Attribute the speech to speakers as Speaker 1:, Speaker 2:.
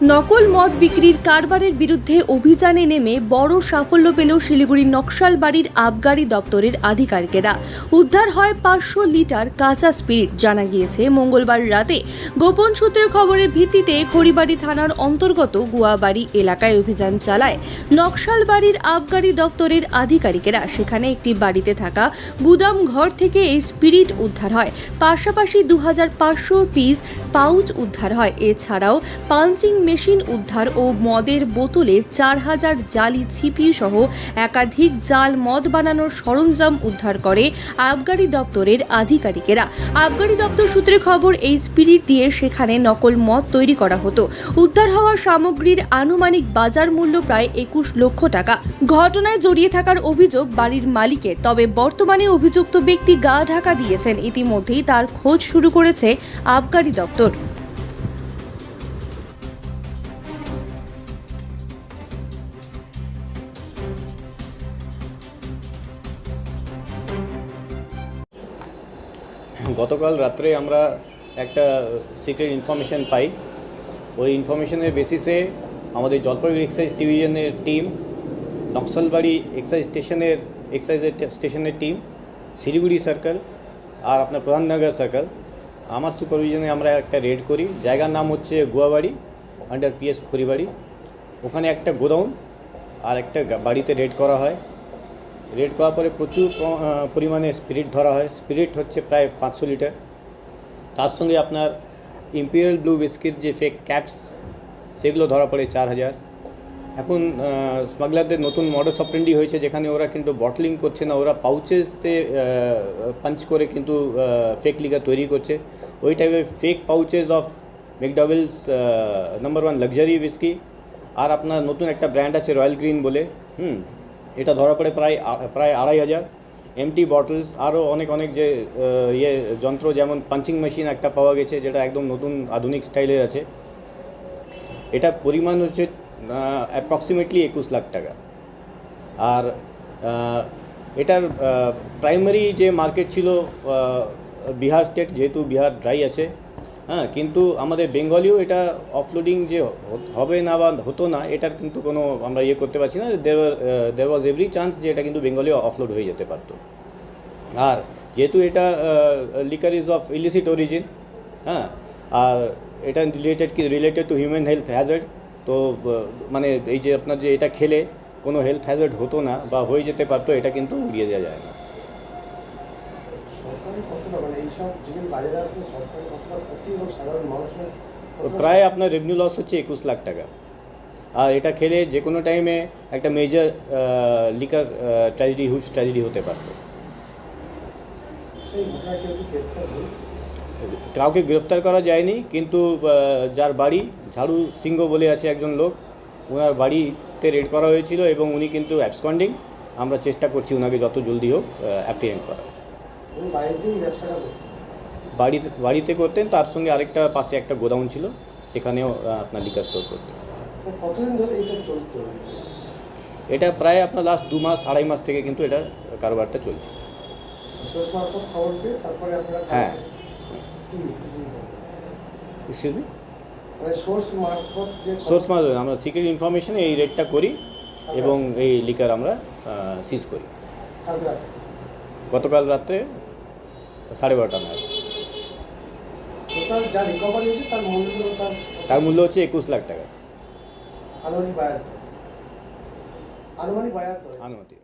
Speaker 1: নকল মদ বিক্রির কারবারের বিরুদ্ধে অভিযানে নেমে বড় সাফল্য পেল শিলিগুড়ির নকশালবাড়ির আবগারি দপ্তরের আধিকারিকেরা। উদ্ধার হয় পাঁচশো লিটার কাঁচা স্পিরিট, জানা গিয়েছে মঙ্গলবার রাতে। গোপন সূত্রের খবরের ভিত্তিতে খড়িবাড়ি থানার অন্তর্গত গুয়াবাড়ি এলাকায় অভিযান চালায়। নকশালবাড়ির আবগারি দপ্তরের আধিকারিকেরা, সেখানে একটি বাড়িতে থাকা গুদাম ঘর থেকে এই স্পিরিট উদ্ধার হয়। পাশাপাশি দু হাজার পাঁচশো পিস পাউচ উদ্ধার হয়। এছাড়াও পাঞ্চিং মেশিন উদ্ধার ও মদের বোতলের চার হাজার জালি ছিপি সহ একাধিক জাল মদ বানানোর সরঞ্জাম উদ্ধার করে আবগারি দপ্তরের আধিকারিকেরা। আবগারি দপ্তর সূত্রে খবর, এই স্পিরিট দিয়ে সেখানে নকল মদ তৈরি করা হতো। উদ্ধার হওয়া সামগ্রীর আনুমানিক বাজার মূল্য প্রায় একুশ লক্ষ টাকা। ঘটনায় জড়িয়ে থাকার অভিযোগ বাড়ির মালিকের, তবে বর্তমানে অভিযুক্ত ব্যক্তি গা ঢাকা দিয়েছেন। ইতিমধ্যেই তার খোঁজ শুরু করেছে আবগারি দপ্তর।
Speaker 2: গতকাল রাত্রে আমরা একটা সিক্রেট ইনফরমেশন পাই। ওই ইনফরমেশনের বেসিসে আমাদের জলপাইগুড়ি এক্সাইজ ডিভিশনের টিম নকশালবাড়ি এক্সাইজ স্টেশনের এক্সাইজ স্টেশনের টিম শিলিগুড়ি সার্কেল আর আপনার প্রধাননগর সার্কেল আমার সুপারভিশনে আমরা একটা রেড করি। জায়গার নাম হচ্ছে গুয়াবাড়ি আন্ডার পিএস খড়িবাড়ি। ওখানে একটা গোডাউন আর একটা বাড়িতে রেড করা হয়। রেড করার পরে প্রচুর পরিমাণে স্পিরিট ধরা হয়। স্পিরিট হচ্ছে প্রায় পাঁচশো লিটার। তার সঙ্গে আপনার ইম্পিরিয়াল ব্লু উইস্কির যে ফেক ক্যাপস সেগুলো ধরা পড়ে চার হাজার। এখন স্মাগলারদের নতুন মডেল অপারেন্ডি হয়েছে, যেখানে ওরা কিন্তু বটলিং করছে না, ওরা পাউচেসতে পাঞ্চ করে কিন্তু ফেক লিগার তৈরি করছে। ওই টাইপের fake pouches of McDowell's number one luxury whisky আর আপনার নতুন একটা ব্র্যান্ড আছে রয়্যাল গ্রিন বলে। হুম এটা ধরা পড়ে প্রায় প্রায় আড়াই হাজার। এমটি বটলস আরও অনেক অনেক যে ইয়ে যন্ত্র, যেমন পাঞ্চিং মেশিন একটা পাওয়া গেছে, যেটা একদম নতুন, আধুনিক স্টাইলের আছে। এটা পরিমাণ হচ্ছে অ্যাপ্রক্সিমেটলি একুশ লাখ টাকা। আর এটার প্রাইমারি যে মার্কেট ছিল বিহার স্টেট যেহেতু বিহার ড্রাই আছে হ্যাঁ কিন্তু আমাদের বেঙ্গলিও এটা অফলোডিং যে হবে না বা হতো না, এটার কিন্তু কোনো আমরা ইয়ে করতে পারছি না। দেওয়ার দের ওয়াজ এভরি চান্স যে এটা কিন্তু বেঙ্গলিও অফলোড হয়ে যেতে পারতো। আর যেহেতু এটা liquor is of illicit origin হ্যাঁ আর এটা রিলেটেড কি related to human health hazard তো মানে এই যে আপনার যে এটা খেলে কোনো হেলথ হ্যাজার্ড হতো না বা হয়ে যেতে পারতো, এটা কিন্তু উড়িয়ে দেওয়া যায় না।
Speaker 3: সরকারি কতটা মানে এইসব জিনিস বাজারে আসলে সরকারি কতটা ক্ষতি এবং সাধারণ মানুষের
Speaker 2: প্রায় আপনার রেভিনিউ লস হচ্ছে একুশ লাখ টাকা। আর এটা খেলে যে কোনো টাইমে একটা major liquor tragedy hooch tragedy হতে পারতো কাউকে গ্রেফতার করা যায়নি কিন্তু যার বাড়ি ঝাড়ু সিংহ বলে আছে একজন লোক ওনার বাড়িতে রেড করা হয়েছিল এবং উনি কিন্তু অ্যাবসকন্ডিং আমরা চেষ্টা করছি ওনাকে যত জলদি হোক অ্যাপ্রিহেন্ড করা বাড়িতে বাড়িতে করতেন তার সঙ্গে আরেকটা পাশে একটা গোডাউন ছিল সেখানেও আপনার লিকার স্টোর করতেন।
Speaker 3: এটা
Speaker 2: প্রায় আপনার লাস্ট দু মাস আড়াই মাস থেকে কিন্তু এটা কারবারটা চলছে।
Speaker 3: সোর্স
Speaker 2: হ্যাঁ। মি
Speaker 3: মানে সোর্স মারফত
Speaker 2: সোর্স আমরা সিক্রেট ইনফরমেশনে এই রেটটা করি এবং এই লিকার আমরা সিজ করি। গতকাল রাত্রে সাড়ে বারোটা নাগাদ।
Speaker 3: তার মূল্য তার
Speaker 2: তার মূল্য হচ্ছে একুশ লাখ টাকা।
Speaker 3: আনুমানিক আনুমানিক।